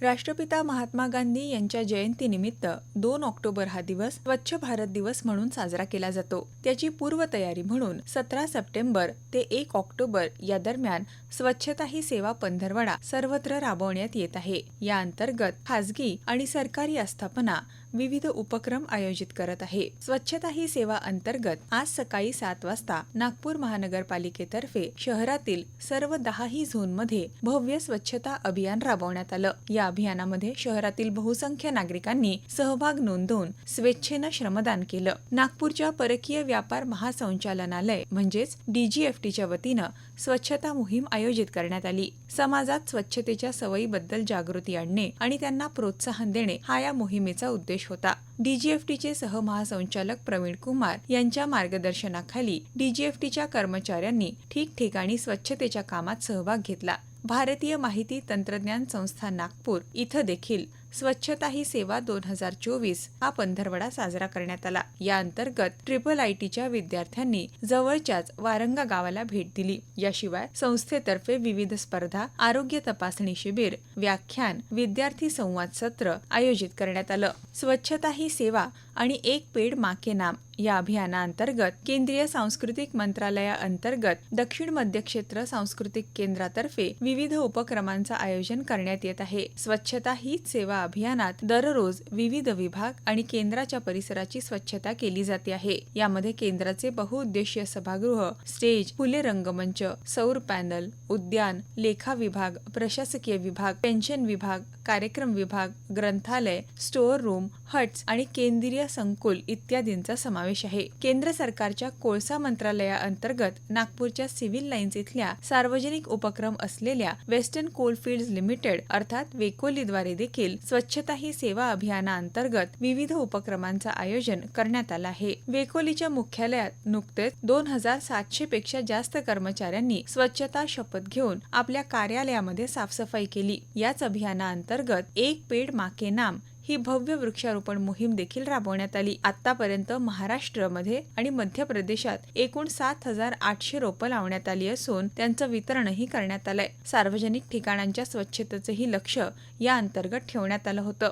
राष्ट्रपिता महात्मा गांधी यांच्या जयंतीनिमित्त दोन ऑक्टोबर हा दिवस स्वच्छ भारत दिवस म्हणून साजरा केला जातो. त्याची पूर्वतयारी म्हणून सतरा सप्टेंबर ते एक ऑक्टोबर या दरम्यान स्वच्छता ही सेवा पंधरवडा सर्वत्र राबवण्यात येत आहे. या अंतर्गत खासगी आणि सरकारी आस्थापना विविध उपक्रम आयोजित करत आहे. स्वच्छता ही सेवा अंतर्गत आज सकाळी सात वाजता नागपूर महानगरपालिकेतर्फे शहरातील सर्व दहाही झोनमध्ये भव्य स्वच्छता अभियान राबवण्यात आलं. या अभियानामध्ये शहरातील बहुसंख्य नागरिकांनी सहभाग नोंदवून स्वेच्छेनं श्रमदान केलं. नागपूरच्या परकीय व्यापार महासंचालनालय म्हणजेच डीजीएफटीच्या वतीनं स्वच्छता मोहीम आयोजित करण्यात आली. समाजात स्वच्छतेच्या सवयीबद्दल जागृती आणणे आणि त्यांना प्रोत्साहन देणे हा या मोहिमेचा उद्देश होता. डीजीएफटीचे सहमहासंचालक प्रवीण कुमार यांच्या मार्गदर्शनाखाली डीजीएफटीच्या कर्मचाऱ्यांनी ठिकठिकाणी स्वच्छतेच्या कामात सहभाग घेतला. भारतीय माहिती तंत्रज्ञान संस्था नागपूर इथं देखील स्वच्छता ही सेवा दोन हजार चोवीस हा पंधरवडा साजरा करण्यात आला. या अंतर्गत ट्रिपल आय टीच्या विद्यार्थ्यांनी जवळच्याच वारंगा गावाला भेट दिली. याशिवाय संस्थेतर्फे विविध स्पर्धा आरोग्य तपासणी शिबिर व्याख्यान विद्यार्थी संवाद सत्र आयोजित करण्यात आलं. स्वच्छता ही सेवा आणि एक पेड माके नाम या अभियानाअंतर्गत केंद्रीय सांस्कृतिक मंत्रालयाअंतर्गत दक्षिण मध्य क्षेत्र सांस्कृतिक केंद्रातर्फे विविध उपक्रमांचं आयोजन करण्यात येत आहे. स्वच्छता हीच सेवा अभियानात दररोज विविध विभाग आणि केंद्राच्या परिसराची स्वच्छता केली जाते आहे. यामध्ये केंद्राचे बहुउद्देशीय सभागृह स्टेज फुले रंगमंच सौर पॅनल उद्यान लेखा विभाग प्रशासकीय विभाग पेन्शन विभाग कार्यक्रम विभाग ग्रंथालय स्टोअर रूम हट्स आणि केंद्रीय संकुल इत्यादींचा समावेश आहे. केंद्र सरकारच्या कोळसा मंत्रालयाअंतर्गत नागपूरच्या सिव्हिल लाईन्स इथल्या सार्वजनिक उपक्रम असलेल्या वेस्टर्न कोलफिल्ड्स लिमिटेड अर्थात वेकोलीद्वारे देखील स्वच्छता ही सेवा अभियानाअंतर्गत विविध उपक्रमांचं आयोजन करण्यात आलं आहे. वेकोलीच्या मुख्यालयात नुकतेच दोन हजार सातशे पेक्षा जास्त कर्मचाऱ्यांनी स्वच्छता शपथ घेऊन आपल्या कार्यालयामध्ये साफसफाई केली. याच अभियानाअंतर्गत एक पेड माके नाम ही भव्य वृक्षारोपण मोहीम देखील राबवण्यात आली. आतापर्यंत महाराष्ट्रामध्ये आणि मध्य प्रदेशात एकूण सात हजार आठशे रोपं लावण्यात आली असून त्यांचं वितरणही करण्यात आलंय. सार्वजनिक ठिकाणांच्या स्वच्छतेचंही लक्ष या अंतर्गत ठेवण्यात आलं होतं.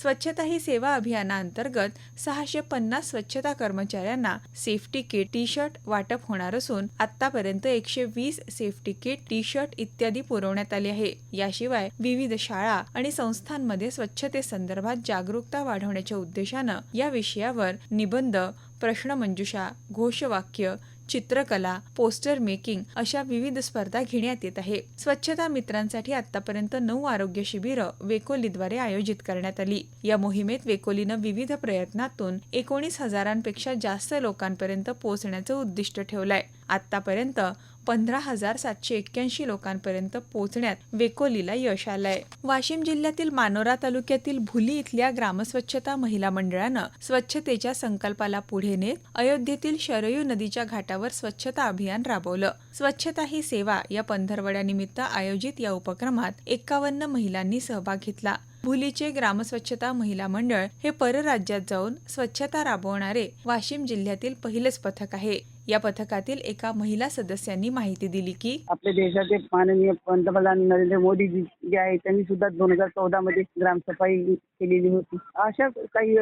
स्वच्छता ही सेवा अभियानाअंतर्गत सहाशे पन्नास स्वच्छता कर्मचाऱ्यांना सेफ्टी किट टी शर्ट वाटप होणार असून आतापर्यंत एकशे वीस सेफ्टी किट टी शर्ट इत्यादी पुरवण्यात आली आहे. याशिवाय विविध शाळा आणि संस्थांमध्ये स्वच्छतेसंदर्भात जागरूकता वाढवण्याच्या उद्देशानं या विषयावर निबंध प्रश्नमंजुषा घोषवाक्य चित्रकला पोस्टर मेकिंग अशा विविध स्पर्धा घेण्यात येत आहे. स्वच्छता मित्रांसाठी आतापर्यंत नऊ आरोग्य शिबिरं वेकोलीद्वारे आयोजित करण्यात आली. या मोहिमेत वेकोलीनं विविध प्रयत्नातून एकोणीस हजारांपेक्षा जास्त लोकांपर्यंत पोहोचण्याचं उद्दिष्ट ठेवलंय. आतापर्यंत पंधरा हजार सातशे एक्क्याऐंशी लोकांपर्यंत पोहोचण्यात वेकोलीला यश आलंय. वाशिम जिल्ह्यातील मानोरा तालुक्यातील भुली इथल्या ग्रामस्वच्छता महिला मंडळानं स्वच्छतेच्या संकल्पाला पुढे नेत अयोध्येतील शरयू नदीच्या घाटावर स्वच्छता अभियान राबवलं. स्वच्छता ही सेवा या पंधरवड्यानिमित्त आयोजित या उपक्रमात एकावन्न महिलांनी सहभाग घेतला. भुलीचे ग्रामस्वच्छता महिला मंडळ हे परराज्यात जाऊन स्वच्छता राबवणारे वाशिम जिल्ह्यातील पहिलेच पथक आहे. या पथकातील एका महिला सदस्यांनी माहिती दिली की आपल्या देशाचे माननीय पंतप्रधान नरेंद्र मोदी जी जे आहे त्यांनी सुद्धा दोन हजार चौदा मध्ये ग्रामसफाई केलेली होती. अशा काही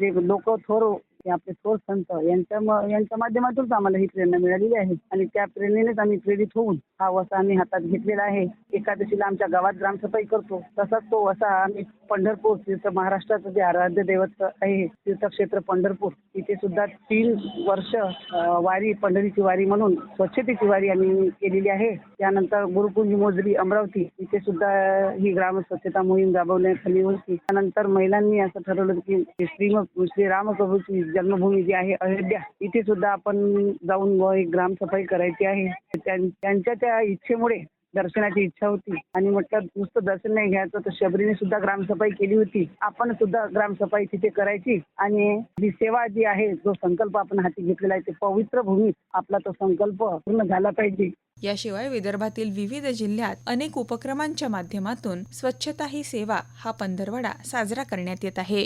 जे लोक थोर आपले थोर संत यांच्या म- यांच्या माध्यमातूनच आम्हाला ही प्रेरणा मिळालेली आहे. आणि त्या प्रेरणेनेच आम्ही प्रेरित होऊन हा वसा आम्ही हातात घेतलेला आहे. एकादशीला आमच्या गावात ग्रामसफाई करतो. तसाच तो वसा आम्ही पंढरपूर तीर्थ महाराष्ट्राचं जे आराध्य दैवत आहे तीर्थक्षेत्र पंढरपूर इथे सुद्धा तीन वर्ष वारी पंढरीची वारी म्हणून स्वच्छतेची वारी आम्ही केलेली आहे. त्यानंतर गुरुकुंज मोजरी अमरावती इथे सुद्धा ही ग्राम स्वच्छता मोहीम राबवण्यात आली होती. त्यानंतर महिलांनी असं ठरवलं की श्री श्री रामप्रभूची जन्मभूमी जी आहे अयोध्या इथे सुद्धा आपण जाऊन व एक ग्रामसफाई करायची आहे. त्यांच्या त्या इच्छेमुळे दर्शनाची इच्छा होती. आणि म्हटलं नुसतं दर्शन नाही घ्यायचं तर शबरीने सुद्धा ग्रामसफाई केली होती. आपण सुद्धा ग्रामसफाई तिथे करायची. आणि ही सेवा जी आहे जो संकल्प आपण हाती घेतलेला आहे ते पवित्र भूमीत आपला तो संकल्प पूर्ण झाला पाहिजे. याशिवाय विदर्भातील विविध जिल्ह्यात अनेक उपक्रमांच्या माध्यमातून स्वच्छता ही सेवा हा पंधरवडा साजरा करण्यात येत आहे.